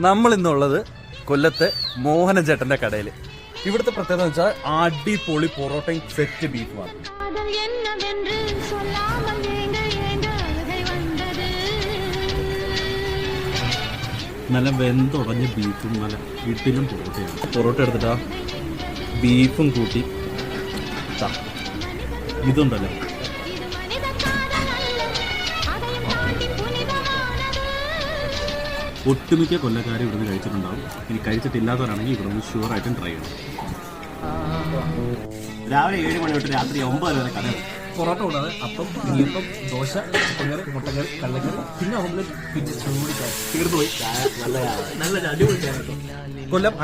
നമ്മൾ ഇന്നുള്ളത് കൊല്ലത്തെ മോഹന ചേട്ടന്റെ കടയിൽ ഇവിടുത്തെ പ്രത്യേകത എന്ന് വെച്ചാൽ അടിപൊളി പൊറോട്ടയും സെറ്റ് ബീഫുമാണ് നല്ല വെന്തുടഞ്ഞ ബീഫും നല്ല വീട്ടിലും പൊറോട്ടയാണ് പൊറോട്ട എടുത്തിട്ടാ ബീഫും കൂട്ടി ഇതുണ്ടല്ലോ? ഒട്ടുമിക്ക കൊല്ലക്കാരും ഇവിടുന്ന് കഴിച്ചിട്ടുണ്ടാവും. ഇനി കഴിച്ചിട്ടില്ലാത്തവരാണെങ്കിൽ ഇവിടുന്ന് ഷുവർ ആയിട്ടും ട്രൈ ചെയ്യണം. രാവിലെ ഏഴ് മണി തൊട്ട് രാത്രി ഒമ്പത് വരെ കഥ പൊറോട്ട കൂടാതെ അപ്പം ഇനിയപ്പം ദോശ ചിക്കൻകറി മുട്ടക്കറി കള്ളക്കറി പിന്നെ ഓംലെറ്റ് പിന്നെ ചൂട് തീർന്നു പോയി. നല്ല അടിപൊളി കൊല്ലം